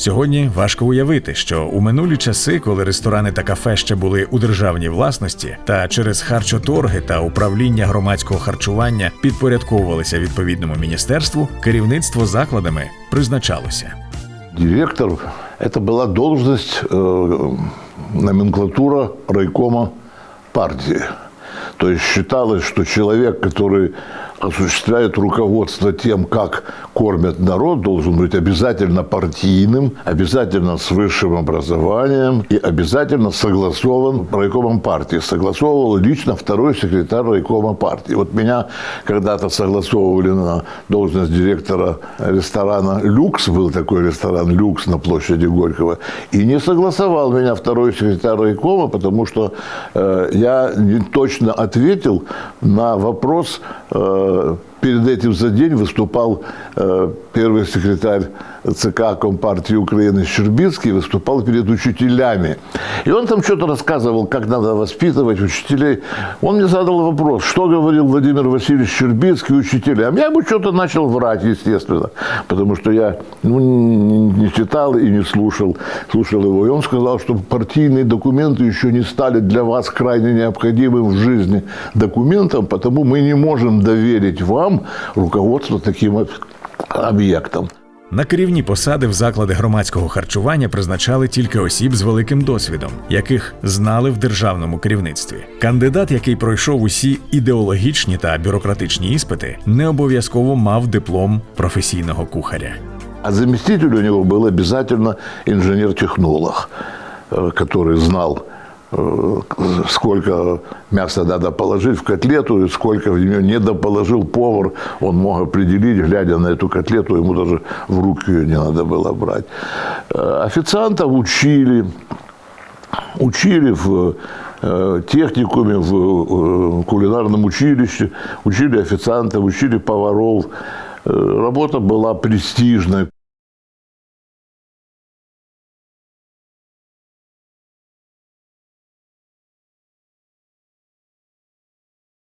Сьогодні важко уявити, що у минулі часи, коли ресторани та кафе ще були у державній власності, та через харчоторги та управління громадського харчування підпорядковувалися відповідному міністерству, керівництво закладами призначалося. Директор – это была должность, э, номенклатура райкома партии. То есть считалось, что человек, который осуществляет руководство тем, как кормят народ, должен быть обязательно партийным, обязательно с высшим образованием и обязательно согласован райкомом партии. Согласовывал лично второй секретарь райкома партии. Вот меня когда-то согласовывали на должность директора ресторана «Люкс», был такой ресторан «Люкс» на площади Горького, и не согласовал меня второй секретарь райкома, потому что э, я не точно ответил на вопрос, э, uh, перед этим за день выступал э, первый секретарь ЦК Компартии Украины Щербицкий, выступал перед учителями. И он там что-то рассказывал, как надо воспитывать учителей. Он мне задал вопрос, что говорил Владимир Васильевич Щербицкий учителям. Я ему что-то начал врать, естественно, потому что я ну, не, читал и не слушал, слушал его. И он сказал, что партийные документы еще не стали для вас крайне необходимым в жизни документом, потому мы не можем доверить вам руководство таким об- объектам. На керівні посади в заклади громадського харчування призначали тільки осіб з великим досвідом, яких знали в державному керівництві. Кандидат, який пройшов усі ідеологічні та бюрократичні іспити, не обов'язково мав диплом професійного кухаря. А заместитель у него был обязательно инженер-технолог, э, который знал, э, Сколько мяса надо положить в котлету и сколько в нее не доположил повар, он мог определить, глядя на эту котлету, ему даже в руки ее не надо было брать. Э, Официантов учили, учили в э, техникуме, в э, кулинарном училище, учили официантов, учили поваров. Э, Работа была престижной.